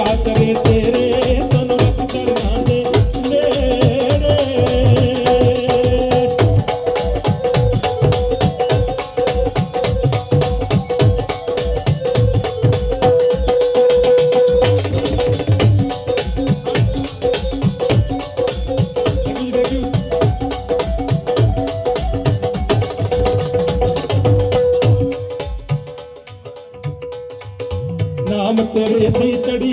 ਆਸਰੇ ਰਾਮ ਤੇਰੇ ਦੀ ਚੜੀ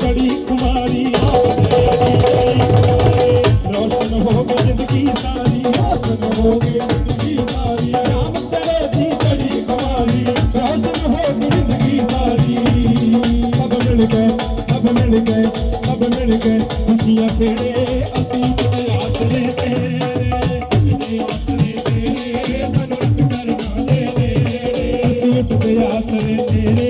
ਚੜੀ ਕੁਮਾਰੀ ਰਾਮ ਹੋ ਗਈ ਜ਼ਿੰਦਗੀ ਸਾਰੀ। ਰੋਸ਼ਨ ਹੋ ਗਈ ਜ਼ਿੰਦਗੀ ਸਾਰੀ। ਰਾਮ ਤੇਰੇ ਦੀ ਚੜੀ ਕੁਮਾਰੀ ਰੋਸ਼ਨ ਹੋ ਗਈ ਸਭ ਮਿਲ ਗਏ ਸਭ ਮਿਲ ਗਏ ਸਭ ਮਿਲ ਗਏ। ਖੁਸ਼ੀਆਂ ਖੇੜੇ तेरे तेरे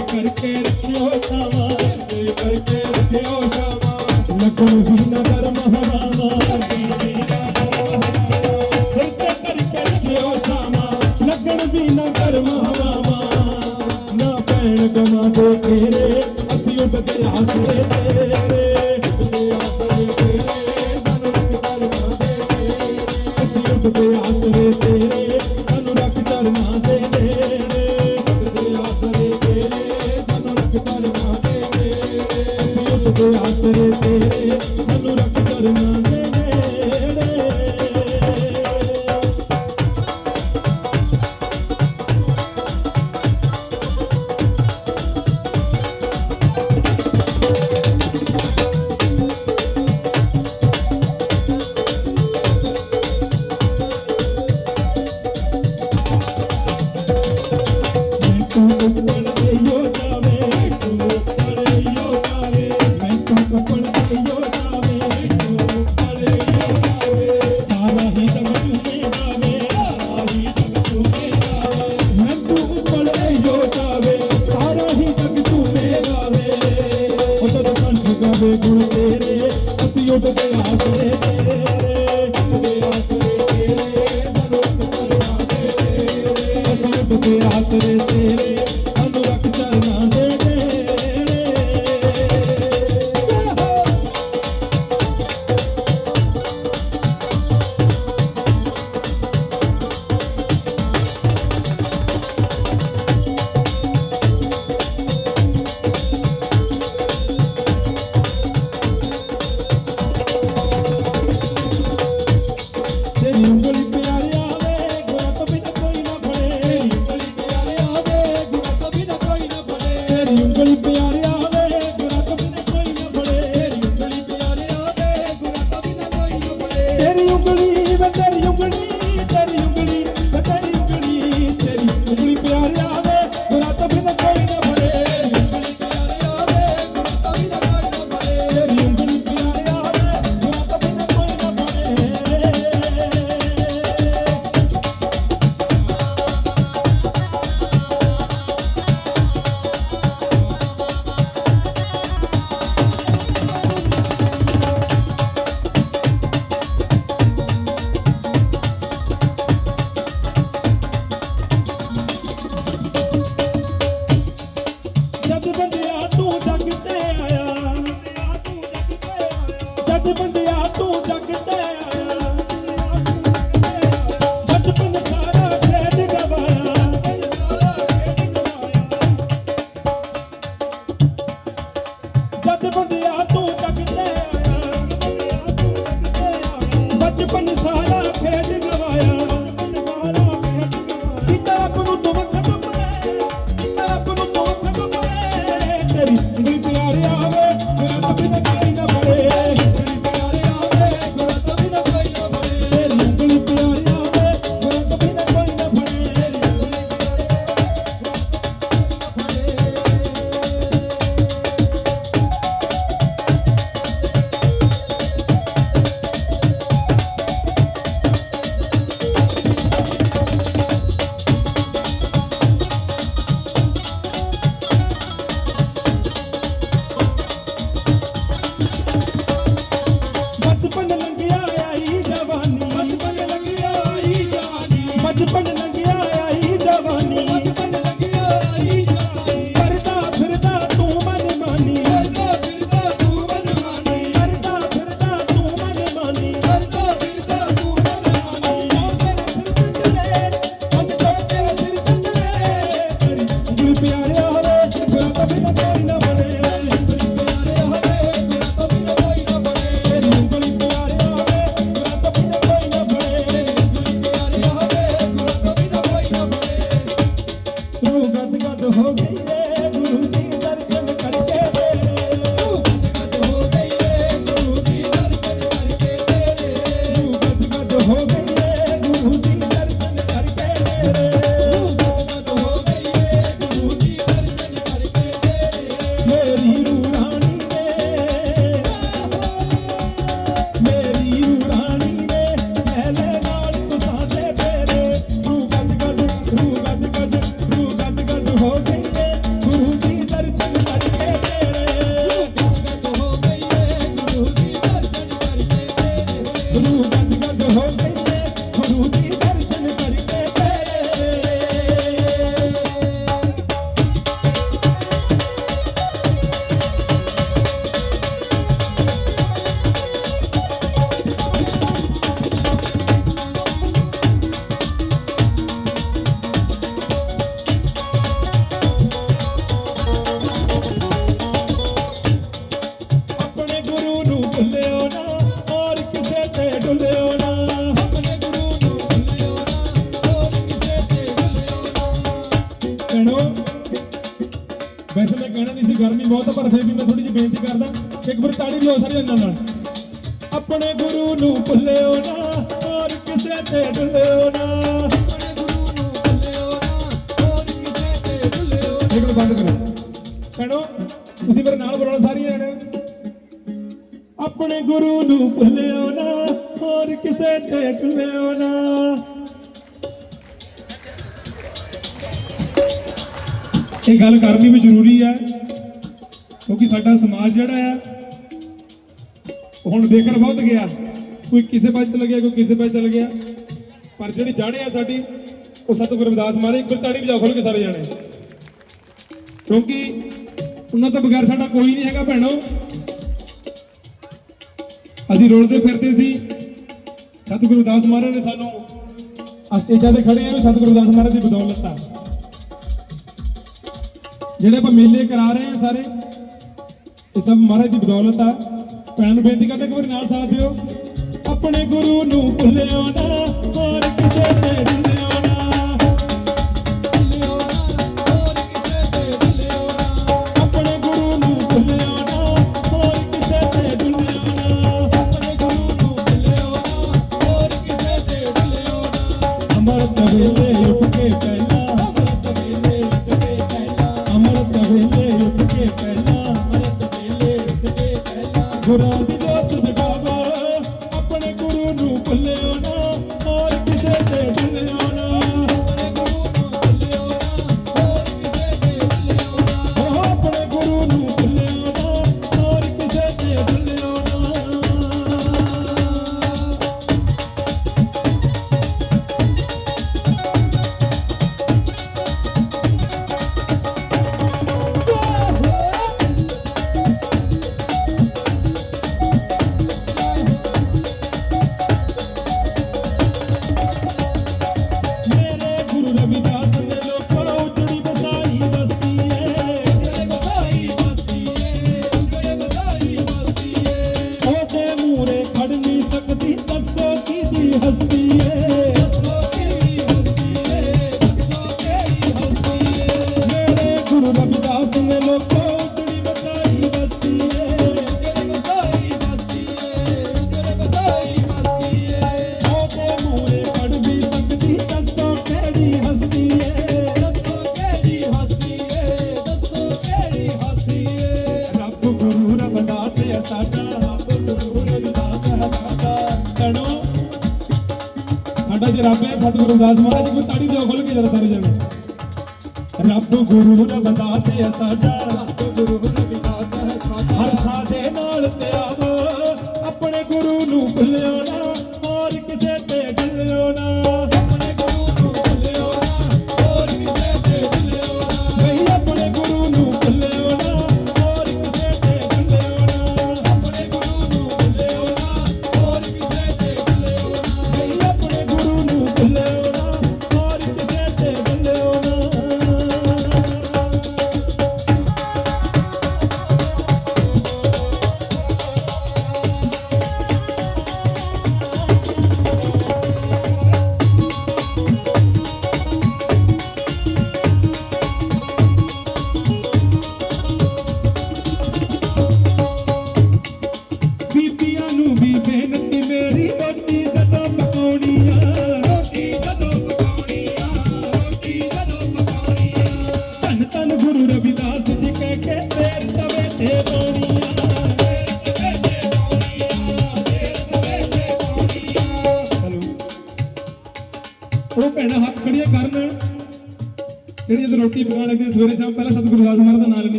ਕਰਕੇ ਰੱਖਿਓ ਸ਼ਾਮਾਂ ਦੇ ਕਰਕੇ ਰੱਖਿਓ ਸ਼ਾਮਾਂ ਲੱਗੋ ਵੀ ਆਸਰੇ ਤੇਰੇ ਸਾਨੂੰ ਰੱਖ ਚਰਨਾਂ ਦੇ ਤੇਰੇ ਤਾੜੀ ਲੋ ਸਾਰੇ ਨਾਲ ਨਾਲ। ਆਪਣੇ ਗੁਰੂ ਨੂੰ ਭੁੱਲਿਓ ਨਾ, ਹੋਰ ਕਿਸੇ ਤੇ ਡੁੱਲਿਓ ਨਾ। ਇੱਕ ਨੂੰ ਬੰਦ ਕਰੋ। ਭੈਣੋ, ਤੁਸੀਂ ਮੇਰੇ ਨਾਲ ਬੋਲਣਾ ਸਾਰੀ ਜਣੇ। ਆਪਣੇ ਗੁਰੂ ਨੂੰ ਭੁੱਲਿਓ ਨਾ, ਹੋਰ ਕਿਸੇ ਤੇ ਡੁੱਲਿਓ ਨਾ। ਇਹ ਗੱਲ ਕਰਨੀ ਵੀ ਜ਼ਰੂਰੀ ਹੈ, ਕਿਉਂਕਿ ਸਾਡਾ ਸਮਾਜ ਜਿਹੜਾ ਹੈ ਹੁਣ ਦੇਖਣ ਬਹੁਤ ਗਿਆ। ਕੋਈ ਕਿਸੇ ਪਾਸੇ ਚਲ ਗਿਆ, ਕੋਈ ਕਿਸੇ ਪਾਸੇ ਚਲ ਗਿਆ। ਪਰ ਜਿਹੜੀ ਜਾਣੇ ਆ ਸਾਡੀ, ਉਹ ਸਤਿਗੁਰੂ ਰਵਿਦਾਸ ਮਹਾਰਾਜ, ਇੱਕ ਤਾੜੀ ਵਜਾ ਖੋਲ ਕੇ ਸਾਰੇ ਜਾਣੇ। ਕਿਉਂਕਿ ਉਹਨਾਂ ਤੋਂ ਬਗੈਰ ਸਾਡਾ ਕੋਈ ਨਹੀਂ ਹੈਗਾ ਭੈਣੋ। ਅਸੀਂ ਰੋਲਦੇ ਫਿਰਦੇ ਸੀ। ਸਤਿਗੁਰੂ ਦਾਸ ਮਹਾਰਾਜ ਨੇ ਸਾਨੂੰ ਅਸਟੇਜਾਂ ਤੇ ਖੜੇ ਆ ਸਤਿਗੁਰੂ ਦਾਸ ਮਹਾਰਾਜ ਦੀ ਬਦੌਲਤ ਆ ਜਿਹੜੇ ਆਪਾਂ ਮੇਲੇ ਕਰਾ ਰਹੇ ਆ ਸਾਰੇ, ਇਹ ਸਭ ਮਹਾਰਾਜ ਦੀ ਬਦੌਲਤ ਆ। ਭੈਣ ਨੂੰ ਬੇਨਤੀ ਕਰਦਾ ਕਿ ਮੇਰੇ ਨਾਲ ਸਾਥ ਦਿਓ। ਆਪਣੇ ਗੁਰੂ ਨੂੰ ਭੁੱਲਿਆ ਨਾ, ਹੋਰ ਕਿਸੇ ਤੇ ਗੁਰਦਾਸ ਮਹਾਰਾਜ ਕੋ ਤਾੜੀ ਦੇ ਖੁੱਲ ਕੇ ਜਰਾ ਸਾਰੇ ਜਾਣੇ। ਰੱਬ ਗੁਰੂ ਦਾ ਬਤਾਸੇ ਸਾਡਾ ਰੱਬ ਗੁਰੂ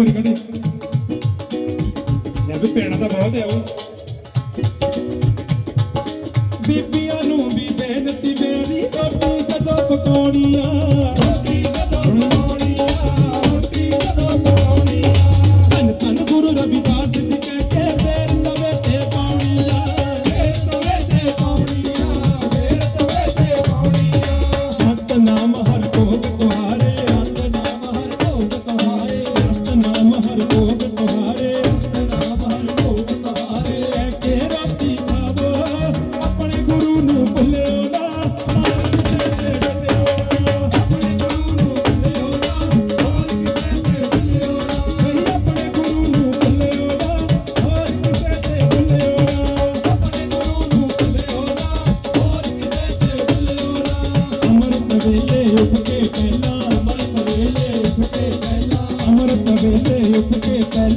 ਪੂਰੀ ਖੜੀ ਲੈ ਵੀ ਪੈਣਾ ਤਾਂ ਬਹੁਤ ਹੈ ਉਹ। ਬੀਬੀਆਂ ਨੂੰ ਵੀ ਬੇਨਤੀ ਮੇਰੀ ਰੋਟੀ ਕਦੋਂ ਪਕਾਉਣੀ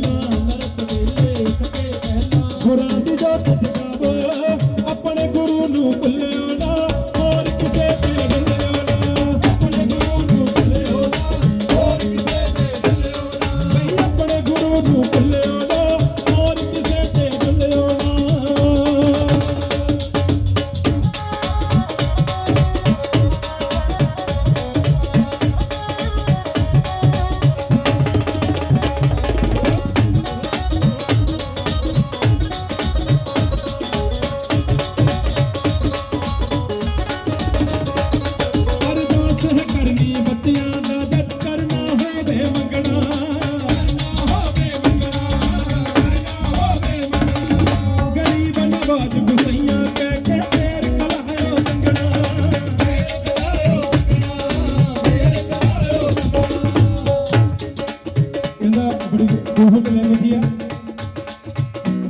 लो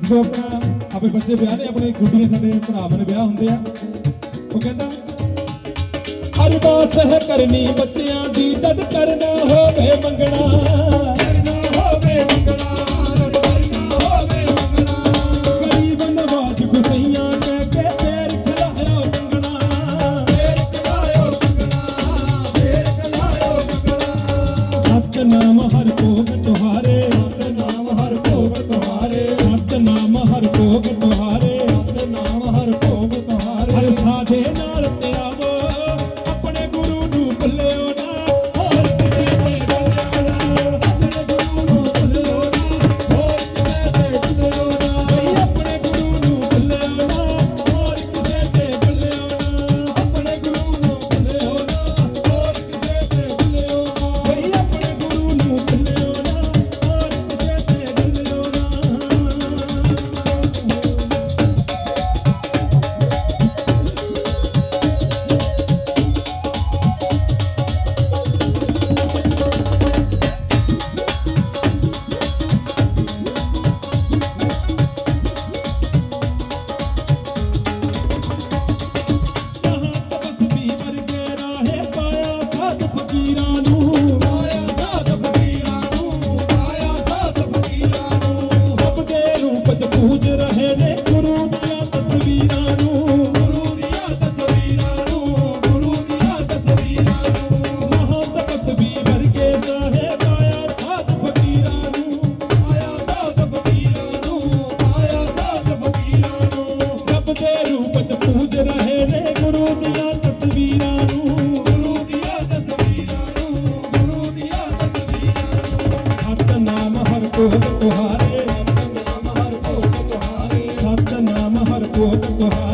ਜੋ ਆਪਣਾ ਆਪਣੇ ਬੱਚੇ ਵਿਆਹ ਨੇ, ਆਪਣੇ ਗੁੱਡੀਆਂ ਸਾਡੇ ਭਰਾ ਦੇ ਵਿਆਹ ਹੁੰਦੇ ਆ। ਉਹ ਕਹਿੰਦਾ, ਹਰ ਬਾਤ ਸਹਿ ਕਰਨੀ ਬੱਚਿਆਂ ਦੀ, ਜਦ ਕਰਨਾ ਹੋਵੇ ਮੰਗਣਾ। i hari ko gan Oh,